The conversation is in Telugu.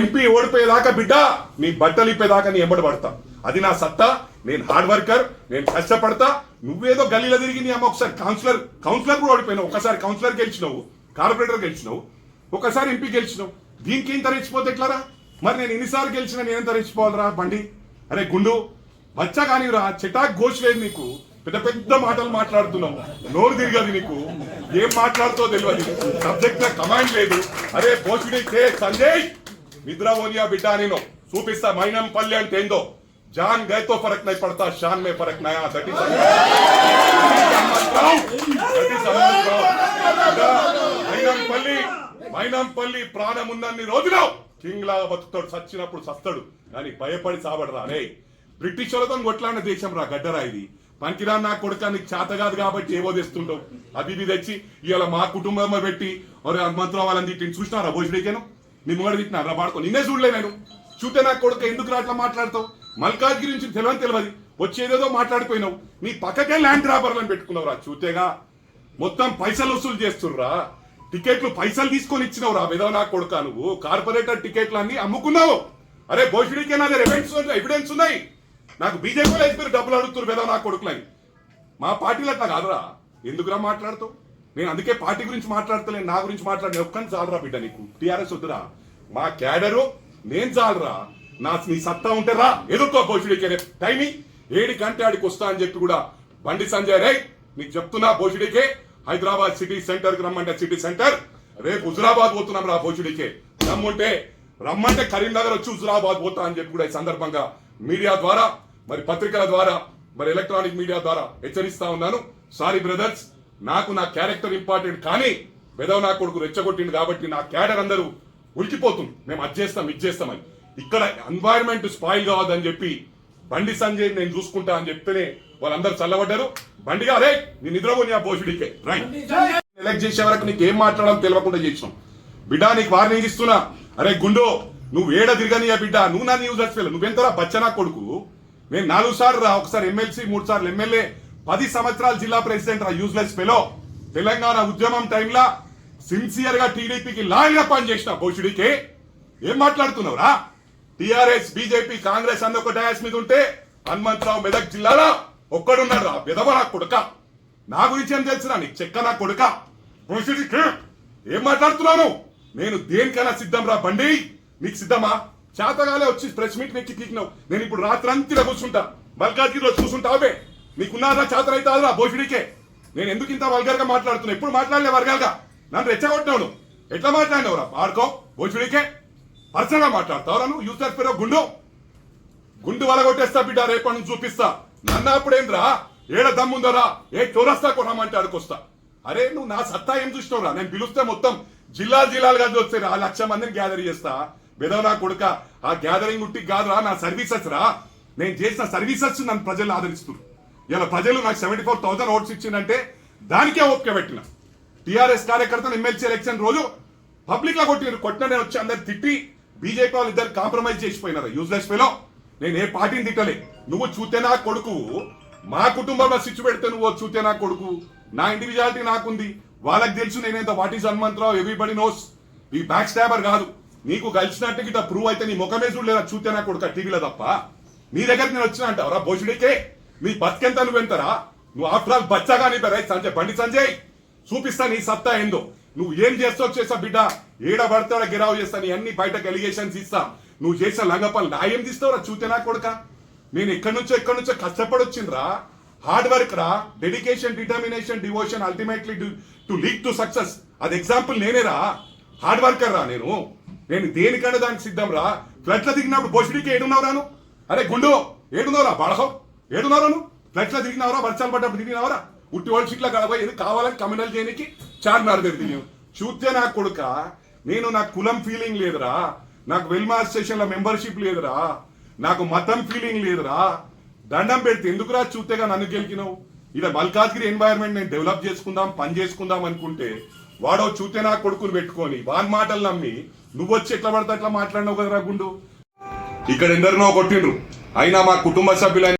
ఎంపీ ఓడిపోయేదాకా బిడ్డ నీ బట్టలు ఇప్పేదాకా నీ ఎంబడి పడతా. అది నా సత్తా నేను హార్డ్ వర్కర్ నేను కష్టపడతా. నువ్వేదో గల్లీలో తిరిగి నీ అమ్మ ఒకసారి కౌన్సిలర్ కౌన్సిలర్ కూడా ఓడిపోయినావు. ఒకసారి కౌన్సిలర్ గెలిచినావు కార్పొరేటర్ గెలిచినావు ఒకసారి ఎంపీ గెలిచినావు. దీనికి ఏం తరించిపోతే ఎట్లారా? మరి నేను ఎన్నిసార్లు గెలిచినా నేనేం తరించిపోవాలరా బండి? అరే గుండు బచ్చా కానిరా చిటాక్ ఘోష్ లేదు నీకు. పెద్ద పెద్ద మాటలు మాట్లాడుతున్నావు. నోరు తిరగదు నీకు. ఏం మాట్లాడుతో తెలియదు సబ్జెక్ట్ కమాండ్ లేదు. అరే పోషుడి కే సంజయ్! నిద్రావోలియా బిడ్డా నేను. చూపిస్తా మైనంపల్లి అంటే ఏందో. జాన్ గైతో ఫరక్ నై పడతా షాన్ మే ఫరక్ నయా దట్ ఇస్ మైనంపల్లి మైనంపల్లి ప్రాణం ఉన్నన్ని రోజులు కింగ్ లాగా బతుకుతాడు చచ్చినప్పుడు చస్తాడు కానీ భయపడి చావడరా రే. బ్రిటిష్ వాళ్ళతో కొట్లాడిన దేశం రా గడ్డరా ఇది. పంకిరా నా కొడుక నీకు చేత కాదు కాబట్టి ఏవో తెస్తుంటావు. అది ఇది తెచ్చి ఇవాళ మా కుటుంబం పెట్టి మరి మంత్రం వాళ్ళని తిట్టి చూసినారా భోజనకేనా నీ ముంగడ తిట్టినారా పాడుకో నిన్నే చూడలే నేను. చూస్తే నా కొడుకు ఎందుకు రాట్లా మాట్లాడతావు? మల్కాజ్ గురించి తెలియని తెలియదు. వచ్చేదేదో మాట్లాడిపోయినావు. నీ పక్కకే ల్యాండ్ గ్రాబర్లను పెట్టుకున్నావు రా చూతేగా మొత్తం పైసలు వసూలు చేస్తుర్రా. టికెట్లు పైసలు తీసుకొని ఇచ్చినావు రా విధవ నా కొడుక నువ్వు. కార్పొరేటర్ టికెట్లు అన్ని అమ్ముకున్నావు. అరే భోషుడికే నా దగ్గర ఎవిడెన్స్ ఎవిడెన్స్ ఉన్నాయి. నాకు బీజేపీలో అయితే డబ్బులు అడుగుతున్నారు విధవ నా కొడుకులని. మా పార్టీలో అట్లా కాదురా. ఎందుకురా మాట్లాడుతావు? నేను అందుకే పార్టీ గురించి మాట్లాడతలేను. నా గురించి మాట్లాడిన. ఒక్కని చాలరా బిడ్డ నీకు. టీఆర్ఎస్ వద్దురా. మా క్యాడరు నేను చాలరా. నా నీ సత్తా ఉంటే రా. ఎదుర్కో భోషుడికే రేపు టైమింగ్ ఏడు గంట ఆడికి వస్తా అని చెప్పి కూడా బండి సంజయ్ రే నీకు చెప్తున్నా భోషుడికే. హైదరాబాద్ సిటీ సెంటర్కి రమ్మంటే సిటీ సెంటర్. రేపు హుజురాబాద్ పోతున్నాం రా భోషుడికే. రమ్ముంటే రమ్మంటే కరీంనగర్ వచ్చి హుజురాబాద్ పోతా అని చెప్పి కూడా ఈ సందర్భంగా మీడియా ద్వారా మరి పత్రికల ద్వారా మరి ఎలక్ట్రానిక్ మీడియా ద్వారా హెచ్చరిస్తా ఉన్నాను. సారీ బ్రదర్స్ నాకు నా క్యారెక్టర్ ఇంపార్టెంట్ కానీ వెదవ నా కొడుకు రెచ్చగొట్టింది కాబట్టి నా క్యాడర్ అందరూ ఉలికిపోతుంది. మేము అది చేస్తాం ఇది చేస్తామని ఇక్కడ ఎన్వైరన్మెంట్ స్పాయిల్ కావద్దని చెప్పి బండి సంజయ్ నేను చూసుకుంటా అని చెప్తేనే వాళ్ళందరూ చల్లబడ్డారు. బండిగా అరే నీ నిద్రపోని ఆ భోషుడికే రైట్. ఎలక్ట్ చేసే వరకు నీకు ఏం మాట్లాడాలో తెలియకుండా చేసినాం. బిడ్డ నీకు వార్నింగ్ ఇస్తున్నా. అరే గుండో నువ్వు ఏడ తిరగని బిడ్డ? నువ్వు నా న్యూస్ వచ్చి నువ్వెంతరా బచ్చనా కొడుకు? నేను నాలుగు సార్లు రా ఒకసారి ఎమ్మెల్సీ మూడు సార్లు ఎమ్మెల్యే పది సంవత్సరాలు జిల్లా ప్రెసిడెంట్ రా యూజ్లెస్ ఫెలో తెలంగాణ ఉద్యమం టైంలో సిన్సియర్గా టీడీపీకి లాయర్గా పనిచేసిన భోషుడికి ఏం మాట్లాడుతున్నావురా? టిఆర్ఎస్ బీజేపీ కాంగ్రెస్ అన్న ఒక డయాస్ మీద ఉంటే హనుమంతరావు మెదక్ జిల్లాలో ఒక్కడున్నాడు రా విధవ నా కొడుక. నా గురించి ఏం తెలుసురా? నీకు చెక్క నా కొడుక. భోషుడికి ఏం మాట్లాడుతున్నాను నేను దేనికైనా సిద్ధం రా బండి? నీకు సిద్ధమా? చేతగాలే వచ్చి ప్రెస్ మీట్ నెక్కి పీకినావు. నేను ఇప్పుడు రాత్రంతా కూర్చుంటా. మల్కాజ్గిరిలో చూసుంటావే నీకున్నారా చేతనైతే అవుతాదిరా భోషుడికే? నేను ఎందుకు ఇంత వల్గర్గా మాట్లాడుతున్నా? ఎప్పుడు మాట్లాడలే వర్గాలుగా నన్ను రెచ్చగొట్టినావు నువ్వు. ఎట్లా మాట్లాడినావురా? ఆడుకో భోజుడికే. పర్సనల్గా మాట్లాడతావు మాట్లాడతావురా నువ్వు? యూసర్ పేరు గుండు. గుండు వలగొట్టేస్తా బిడ్డ రేపటి నుంచి చూపిస్తా. నన్ను అప్పుడేంద్రా? ఏడ దమ్ముందరా? ఏ చౌరస్తా కొనమంటే అడుకొస్తా. అరే నువ్వు నా సత్తా ఏం చూసినావురా? నేను పిలుస్తే మొత్తం జిల్లా జిల్లాలుగా వస్తే ఆ లక్ష మందిని గ్యాదర్ చేస్తా. బెదవ నా కొడుక ఆ గ్యాదరింగ్ ఉట్టి కాదురా నా సర్వీసెస్ రా. నేను చేసిన సర్వీసెస్ నన్ను ప్రజలు ఆదరిస్తున్నారు ఇలా ప్రజలు నాకు సెవెంటీ ఫోర్ థౌసండ్ ఓట్స్ ఇచ్చిందంటే దానికే ఓపిక పెట్టిన. టిఆర్ఎస్ కార్యకర్తలు ఎమ్మెల్సీ ఎలక్షన్ రోజు పబ్లిక్లో కొట్టినారు కొట్టిన నేను వచ్చి అందరు తిట్టి బీజేపీ వాళ్ళు ఇద్దరు కాంప్రమైజ్ చేసిపోయినారు. యూజ్లెస్ ఫెలో నేను ఏ పార్టీని తిట్టలే. నువ్వు చూతే నా కొడుకు? మా కుటుంబంలో స్విచ్ పెడితే నువ్వు చూతే నా కొడుకు? నా ఇండివిజువాలిటీ నాకుంది. వాళ్ళకి తెలుసు నేనేంత what is Hanumantharao? Everybody knows. ఈ బ్యాక్ స్టాబర్ కాదు. నీకు కలిసినట్టు గిట్ట ప్రూవ్ అయితే నీ ముఖమే చూడలేదా? చూతే నా కొడుకు? టీవీలో తప్ప. నీ దగ్గర నేను వచ్చిన అంటావరా భోజుడికే. నీ బతికెంత నువ్వు ఎంతరా నువ్వు ఆఫ్టర్ ఆల్ బచ్చాగా నీ పేరు సంజయ్ బండి సంజయ్. చూపిస్తా నీ సత్తా ఏందో. నువ్వు ఏం చేస్తావు చేసా బిడ్డ. ఏడ పడతాడో గిరావు చేస్తా. నీ అన్ని బయటకు ఎలిగేషన్స్ ఇస్తా. నువ్వు చేసిన లంగపల్లి నా ఏం తీస్తావురా? చూతే నా కొడుక? నేను ఎక్కడి నుంచో ఎక్కడి నుంచో కష్టపడి వచ్చిండ్రా. హార్డ్ వర్క్ రా. Dedication determination devotion ultimately to lead to success అది ఎగ్జాంపుల్ నేనేరా. హార్డ్ వర్కర్ రా నేను. నేను దేనికన్నా దానికి సిద్ధం రా ఫ్లట్ల దిగినప్పుడు బొసిడికి ఏడున్నావు రాను అరే గుండు ఏడున్నావురా? బాడహం ఏడున్నావు నువ్వు? ఫ్లట్ల దిగినావరా? వర్షాలు పడ్డప్పుడు దిగినావరా? ఉట్టి వాళ్ళ సీట్ల కడబోయి ఎందుకు కావాలని కమ్యూనల్ చేయడానికి చార్మినార్ దగ్గర చూస్తే నా కొడుక నేను నాకు కులం ఫీలింగ్ లేదురా. నాకు వెల్మా అసోసియేషన్లో మెంబర్షిప్ లేదురా. నాకు మతం ఫీలింగ్ లేదురా. దండం పెడితే ఎందుకురా చూస్తేగా నన్ను గెలికినావు ఇలా మల్కాజ్గిరి ఎన్వైరన్మెంట్ నేను డెవలప్ చేసుకుందాం పని చేసుకుందాం అనుకుంటే వాడో చూతే నా కొడుకుని పెట్టుకొని వాని మాటలు నమ్మి నువ్వు వచ్చి ఎట్లా పడితే అట్లా మాట్లాడినావు కదరా గుండు? ఇక్కడ ఎందరినో కొట్టిండ్రు. అయినా మా కుటుంబ సభ్యులైన